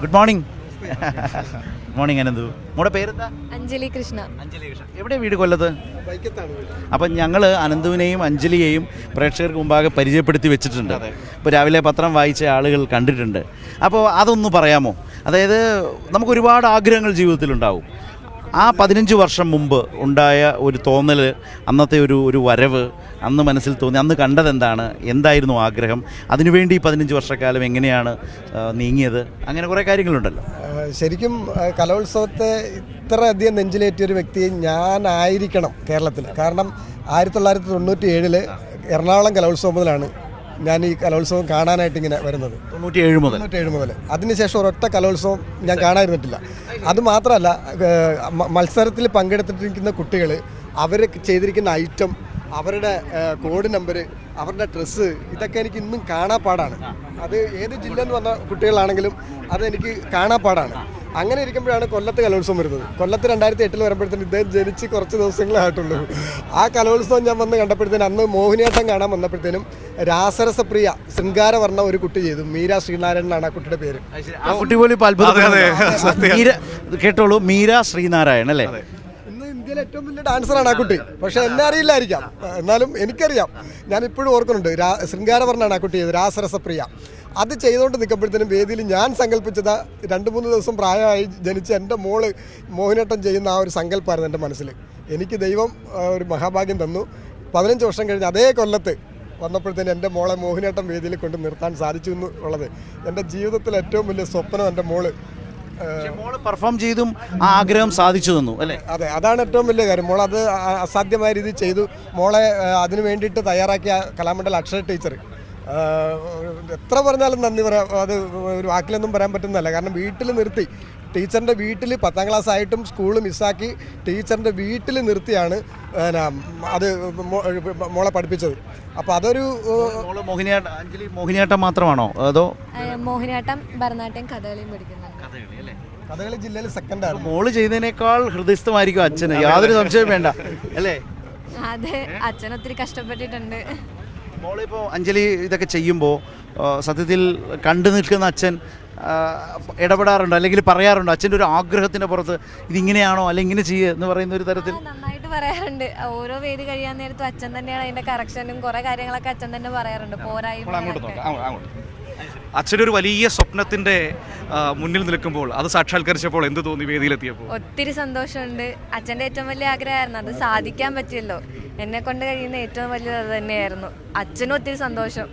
Good morning morning Ananthu നമ്മുടെ പേരെന്താ? അഞ്ജലി കൃഷ്ണ. അഞ്ജലി കൃഷ്ണ. എവിടെ വീട് കൊല്ലത്ത്? അപ്പം ഞങ്ങൾ അനന്തുവിനെയും അഞ്ജലിയെയും പ്രേക്ഷകർക്ക് മുമ്പാകെ പരിചയപ്പെടുത്തി വെച്ചിട്ടുണ്ട്. ഇപ്പോൾ രാവിലെ പത്രം വായിച്ച ആളുകൾ കണ്ടിട്ടുണ്ട്. അപ്പോൾ അതൊന്ന് പറയാമോ? അതായത് നമുക്ക് ഒരുപാട് ആഗ്രഹങ്ങൾ ജീവിതത്തിലുണ്ടാവും. ആ പതിനഞ്ച് വർഷം മുമ്പ് ഉണ്ടായ ഒരു തോന്നൽ അന്നത്തെ ഒരു ഒരു വരവ് അന്ന് മനസ്സിൽ തോന്നി അന്ന് കണ്ടതെന്താണ് എന്തായിരുന്നു ആഗ്രഹം അതിനുവേണ്ടി ഈ പതിനഞ്ച് വർഷക്കാലം എങ്ങനെയാണ് നീങ്ങിയത് അങ്ങനെ കുറേ കാര്യങ്ങളുണ്ടല്ലോ. ശരിക്കും കലോത്സവത്തെ ഇത്രയധികം നെഞ്ചിലേറ്റിയ ഒരു വ്യക്തി ഞാനായിരിക്കണം കേരളത്തിൽ കാരണം ആയിരത്തി തൊള്ളായിരത്തി തൊണ്ണൂറ്റി ഏഴിൽ എറണാകുളം കലോത്സവം മുതലാണ് ഞാൻ ഈ കലോത്സവം കാണാനായിട്ട് ഇങ്ങനെ വരുന്നത്. തൊണ്ണൂറ്റിയേഴ് മുതൽ. തൊണ്ണൂറ്റേഴ് മുതൽ. അതിനുശേഷം ഒരൊറ്റ കലോത്സവം ഞാൻ കാണാതിരുന്നിട്ടില്ല. അത് മാത്രമല്ല മത്സരത്തിൽ പങ്കെടുത്തിട്ടിരിക്കുന്ന കുട്ടികൾ അവർ ചെയ്തിരിക്കുന്ന ഐറ്റം അവരുടെ കോഡ് നമ്പർ അവരുടെ ഡ്രസ്സ് ഇതൊക്കെ എനിക്ക് ഇന്നും കാണാപ്പാടാണ്. അത് ഏത് ജില്ല എന്ന് പറഞ്ഞ കുട്ടികളാണെങ്കിലും അതെനിക്ക് കാണാപ്പാടാണ്. അങ്ങനെ ഇരിക്കുമ്പോഴാണ് കൊല്ലത്ത് കലോത്സവം വരുന്നത്. കൊല്ലത്ത് രണ്ടായിരത്തി എട്ടിൽ വരുമ്പോഴത്തേന് ഇദ്ദേഹം ജനിച്ച് കുറച്ച് ദിവസങ്ങളായിട്ടുള്ളൂ. ആ കലോത്സവം ഞാൻ വന്ന് കണ്ടപ്പോഴത്തേനും അന്ന് മോഹിനിയാട്ടം കാണാൻ വന്നപ്പോഴത്തേനും രാസരസപ്രിയ ശൃംഗാരവർണ ഒരു കുട്ടി ചെയ്തു. മീര ശ്രീനാരായണൻ എന്നാണ് ആ കുട്ടിയുടെ പേര്. ആ കുട്ടി പോലും. കേട്ടോളൂ മീര ശ്രീനാരായൺ അല്ലേ? ഇന്ത്യയിലെ ഏറ്റവും വലിയ ഡാൻസറാണ് ആ കുട്ടി. പക്ഷെ എന്നെ അറിയില്ലായിരിക്കാം. എന്നാലും എനിക്കറിയാം. ഞാൻ ഇപ്പോഴും ഓർക്കുന്നുണ്ട്. രാ ശൃംഗാരവർണാണ് ആ കുട്ടി. രാസരസപ്രിയ. അത് ചെയ്തുകൊണ്ട് നിൽക്കുമ്പോഴത്തേനും വേദിയിൽ ഞാൻ സങ്കല്പിച്ചത് രണ്ട് മൂന്ന് ദിവസം പ്രായമായി ജനിച്ച എന്റെ മോൾ മോഹിനേട്ടം ചെയ്യുന്ന ആ ഒരു സങ്കല്പമായിരുന്നു എന്റെ മനസ്സിൽ. എനിക്ക് ദൈവം ഒരു മഹാഭാഗ്യം തന്നു. പതിനഞ്ച് വർഷം കഴിഞ്ഞ് അതേ കൊല്ലത്ത് വന്നപ്പോഴത്തേനും എന്റെ മോളെ മോഹിനേട്ടം വേദിയിൽ കൊണ്ട് നിർത്താൻ സാധിച്ചു എന്നുള്ളത്. എന്റെ ജീവിതത്തിലെ ഏറ്റവും വലിയ സ്വപ്നം എന്റെ മോൾ പെർഫോം ചെയ്തും ആ ആഗ്രഹം സാധിച്ചു തന്നു അല്ലേ? അതെ അതാണ് ഏറ്റവും വലിയ കാര്യം. മോൾ അത് അസാധ്യമായ രീതിയിൽ ചെയ്തു. മോളെ അതിനു വേണ്ടിയിട്ട് തയ്യാറാക്കിയ കലാമണ്ഡൽ അക്ഷര ടീച്ചർ എത്ര പറഞ്ഞാലും നന്ദി പറയാം. അത് ഒരു വാക്കിലൊന്നും പറയാൻ പറ്റുന്നതല്ല. കാരണം വീട്ടിൽ നിർത്തി ടീച്ചറിന്റെ വീട്ടിൽ പത്താം ക്ലാസ് ആയിട്ടും സ്കൂൾ മിസ്സാക്കി ടീച്ചറിന്റെ വീട്ടിൽ നിർത്തിയാണ് അത് മോളെ പഠിപ്പിച്ചത്. അപ്പോൾ അതൊരു മോഹിനിയാട്ടം അഞ്ജലി മോഹിനിയാട്ടം മാത്രമാണോ? അതോ മോഹിനിയാട്ടം ഭരതനാട്യം കഥകളിയും പഠിക്കുന്നുണ്ട് കഥകളി ജില്ലയിൽ സെക്കൻഡായിരുന്നു മോൾ ചെയ്തതിനേക്കാൾ ഹൃദയസ്ഥമായിരിക്കും അച്ഛന്. യാതൊരു സംശയവും വേണ്ട. അല്ലേ? അതെ അച്ഛൻ ഒത്തിരി കഷ്ടപ്പെട്ടിട്ടുണ്ട്. മോളിപ്പോൾ അഞ്ജലി ഇതൊക്കെ ചെയ്യുമ്പോൾ സത്യത്തിൽ കണ്ടു നിൽക്കുന്ന അച്ഛൻ ഇടപെടാറുണ്ടോ? അല്ലെങ്കിൽ പറയാറുണ്ടോ? അച്ഛന്റെ ഒരു ആഗ്രഹത്തിന്റെ പുറത്ത് ഇതിങ്ങനെയാണോ? അല്ലെങ്കിൽ ഇങ്ങനെ ചെയ്യുക എന്ന് പറയുന്ന ഒരു തരത്തിൽ? നന്നായിട്ട് പറയാറുണ്ട്. ഓരോ വേദി കഴിയാൻ നേരത്തും അച്ഛൻ തന്നെയാണ് അതിന്റെ കറക്ഷനും കുറെ കാര്യങ്ങളൊക്കെ അച്ഛൻ തന്നെ പറയാറുണ്ട്. അച്ഛനൊരു വലിയ സ്വപ്നത്തിന്റെ മുന്നിൽ നിൽക്കുമ്പോൾ അത് സാക്ഷാത്കരിച്ചപ്പോൾ എന്ത് തോന്നി വേദിയിലെത്തിയപ്പോൾ? ഒത്തിരി സന്തോഷമുണ്ട്. അച്ഛന്റെ ഏറ്റവും വലിയ ആഗ്രഹമായിരുന്നു. അത് സാധിക്കാൻ പറ്റിയല്ലോ. എന്നെ കൊണ്ട് കഴിയുന്ന ഏറ്റവും വലിയ അത് തന്നെയായിരുന്നു. അച്ഛനും ഒത്തിരി സന്തോഷം.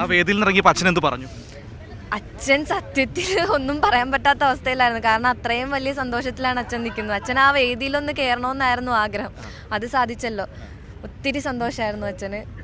ആ വേദിയിൽ നിന്ന് ഇറങ്ങിയപ്പോൾ അച്ഛൻ എന്ത് പറഞ്ഞു? അച്ഛൻ സത്യത്തിൽ ഒന്നും പറയാൻ പറ്റാത്ത അവസ്ഥയിലായിരുന്നു. കാരണം അത്രയും വലിയ സന്തോഷത്തിലാണ് അച്ഛൻ നിൽക്കുന്നത്. അച്ഛൻ ആ വേദിയിലൊന്ന് കയറണമെന്നായിരുന്നു ആഗ്രഹം. അത് സാധിച്ചല്ലോ. ഒത്തിരി സന്തോഷമായിരുന്നു അച്ഛന്.